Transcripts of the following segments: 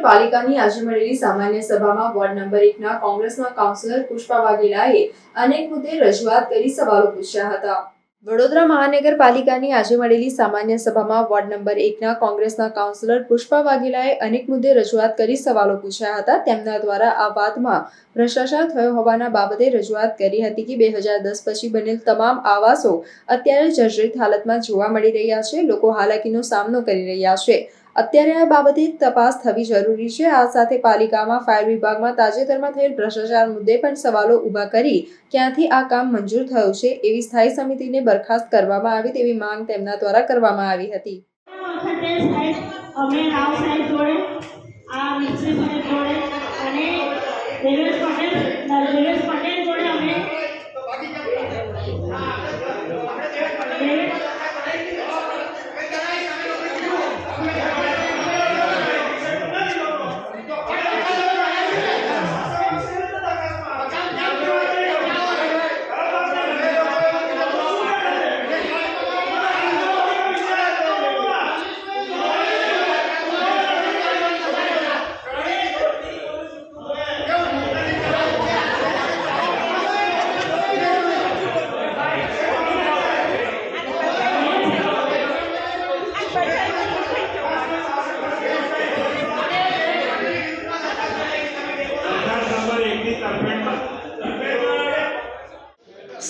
મહાનગરપાલિકાની આજે મળેલી સામાન્ય સભામાં વોર્ડ નંબર એકના કોંગ્રેસના કાઉન્સિલર પુષ્પા વાઘેલાએ અનેક મુદ્દે રજૂઆત કરી સવાલો પૂછ્યા હતા. વડોદરા મહાનગરપાલિકાની આજે મળેલી સામાન્ય સભામાં વોર્ડ નંબર એકના કોંગ્રેસના કાઉન્સિલર પુષ્પા વાઘેલાએ અનેક મુદ્દે રજૂઆત કરી સવાલો પૂછ્યા હતા. તેમના દ્વારા આ વાતમાં ભ્રષ્ટાચાર થયો હોવાના બાબતે રજૂઆત કરી હતી કે બે હજાર દસ પછી બનેલ તમામ આવાસો અત્યારે જર્જરિત હાલતમાં જોવા મળી રહ્યા છે. લોકો હાલાકીનો સામનો કરી રહ્યા છે. અત્યારે આ બાબતે તપાસ થવી જરૂરી છે. આ સાથે પાલિકામાં, ફાયર વિભાગમાં તાજેતરમાં થયેલ ભ્રષ્ટાચાર મુદ્દે પણ સવાલો ઊભા કરી ક્યાંથી આ કામ મંજૂર થયું છે એવી સ્થાયી સમિતિને બરખાસ્ત કરવામાં આવી તેવી માંગ તેમના દ્વારા કરવામાં આવી હતી.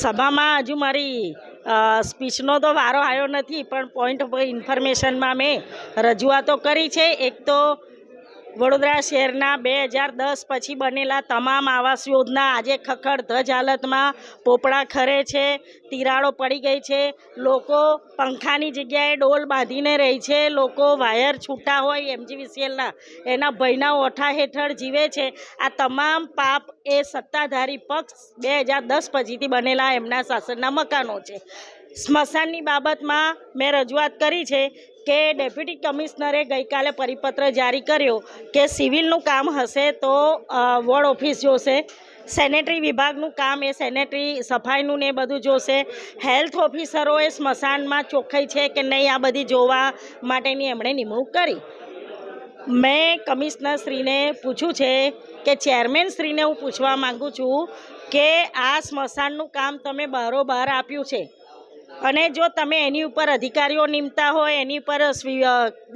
સભામાં હજુ મારી સ્પીચનો તો વારો આવ્યો નથી, પણ પોઈન્ટ ઓફ ઇન્ફોર્મેશનમાં મેં રજૂઆતો કરી છે. એક તો વડોદરા શહેરના બે હજાર દસ પછી બનેલા તમામ આવાસ યોજના આજે ખખડ ધજ હાલતમાં પોપડા ખરે છે, તિરાડો પડી ગઈ છે, લોકો પંખાની જગ્યાએ ડોલ બાંધીને રહી છે, લોકો વાયર છૂટા હોય એમજીવીસીએલના, એના ભયના ઓઠા હેઠળ જીવે છે. આ તમામ પાપ એ સત્તાધારી પક્ષ બે હજાર દસ પછીથી બનેલા એમના શાસનના મકાનો છે. સ્મશાનની બાબતમાં મેં રજૂઆત કરી છે કે ડેપ્યુટી કમિશનરે ગઈકાલે પરિપત્ર જારી કર્યો કે સિવિલનું કામ હશે તો વોર્ડ ઓફિસ જોશે, સેનેટરી વિભાગનું કામ એ સેનેટરી સફાઈનું ને બધું જોશે. હેલ્થ ઓફિસરોએ સ્મશાનમાં ચોખ્ખાઈ છે કે નહીં આ બધી જોવા માટેની એમણે નિમણૂક કરી. મેં કમિશનરશ્રીને પૂછ્યું છે કે ચેરમેનશ્રીને હું પૂછવા માગું છું કે આ સ્મશાનનું કામ તમે બારોબાર આપ્યું છે. અને જો તમે એની ઉપર અધિકારીઓ નિમતા હોય, એની ઉપર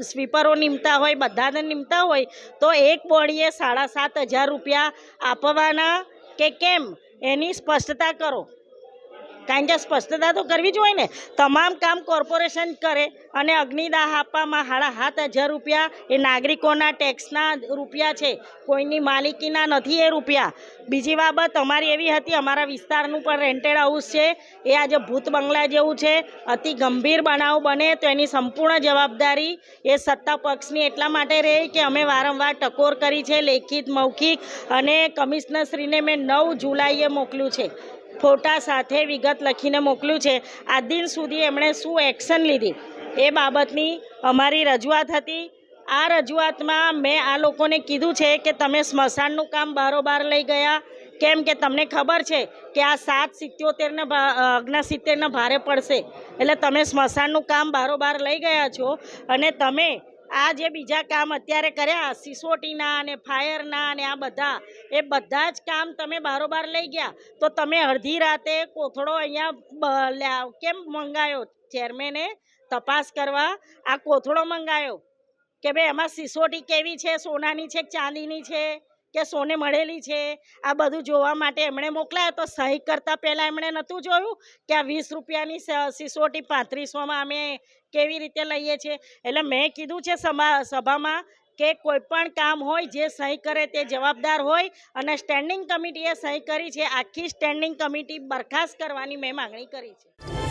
સ્વીપરો નિમતા હોય, બધાને નિમતા હોય, તો એક બોડીએ સાડા સાત હજાર રૂપિયા આપવાના કે કેમ? એની સ્પષ્ટતા કરો. કારણ કે સ્પષ્ટતા તો કરવી જ હોય ને. તમામ કામ કોર્પોરેશન કરે અને અગ્નિદાહ આપવામાં સાડા સાત હજાર રૂપિયા એ નાગરિકોના ટેક્સના રૂપિયા છે. કોઈની માલિકીના નથી એ રૂપિયા. બીજી બાબત અમારી એવી હતી, અમારા વિસ્તારનું પણ રેન્ટેડ હાઉસ છે. એ આજે ભૂત બંગલા જેવું છે. અતિ ગંભીર બનાવ બને તો એની સંપૂર્ણ જવાબદારી એ સત્તા પક્ષની. એટલા માટે રહે કે અમે વારંવાર ટકોર કરી છે લેખિત, મૌખિક અને કમિશનરશ્રીને મેં નવ જુલાઈએ મોકલ્યું છે. ફોટા સાથે વિગત લખીને મોકલ્યું છે. આ દિન સુધી એમણે શું એક્શન લીધી? એ બાબતની અમારી રજૂઆત હતી. આ રજૂઆતમાં મેં આ લોકોને કીધું છે કે તમે સ્મશાનનું કામ બારોબાર લઈ ગયા. કેમ કે તમને ખબર છે કે આ સાત સિત્યોતેરને અગના સિત્તેરને ભારે પડશે. એટલે તમે સ્મશાનનું કામ બારોબાર લઈ ગયા છો અને તમે આ જે બીજા કામ અત્યારે કર્યા, સિસોટીના અને ફાયરના અને આ બધા, એ બધા જ કામ તમે બારોબાર લઈ ગયા. તો તમે અડધી રાતે કોથળો અહીંયા કેમ મંગાયો? ચેરમેને તપાસ કરવા આ કોથળો મંગાયો. કે ભાઈ એમાં સિસોટી કેવી છે, સોનાની છે ચાંદીની છે? કે સોને મળેલી છે? આ બધું જોવા માટે એમણે મોકલાયા તો સહી કરતાં પહેલાં એમણે નહોતું જોયું કે આ વીસ રૂપિયાની સિસોટી પાંત્રીસોમાં અમે કેવી રીતે લઈએ છીએ? એટલે મેં કીધું છે સભામાં કે કોઈ પણ કામ હોય જે સહી કરે તે જવાબદાર હોય અને સ્ટેન્ડિંગ કમિટીએ સહી કરી છે. આખી સ્ટેન્ડિંગ કમિટી બરખાસ્ત કરવાની મેં માગણી કરી છે.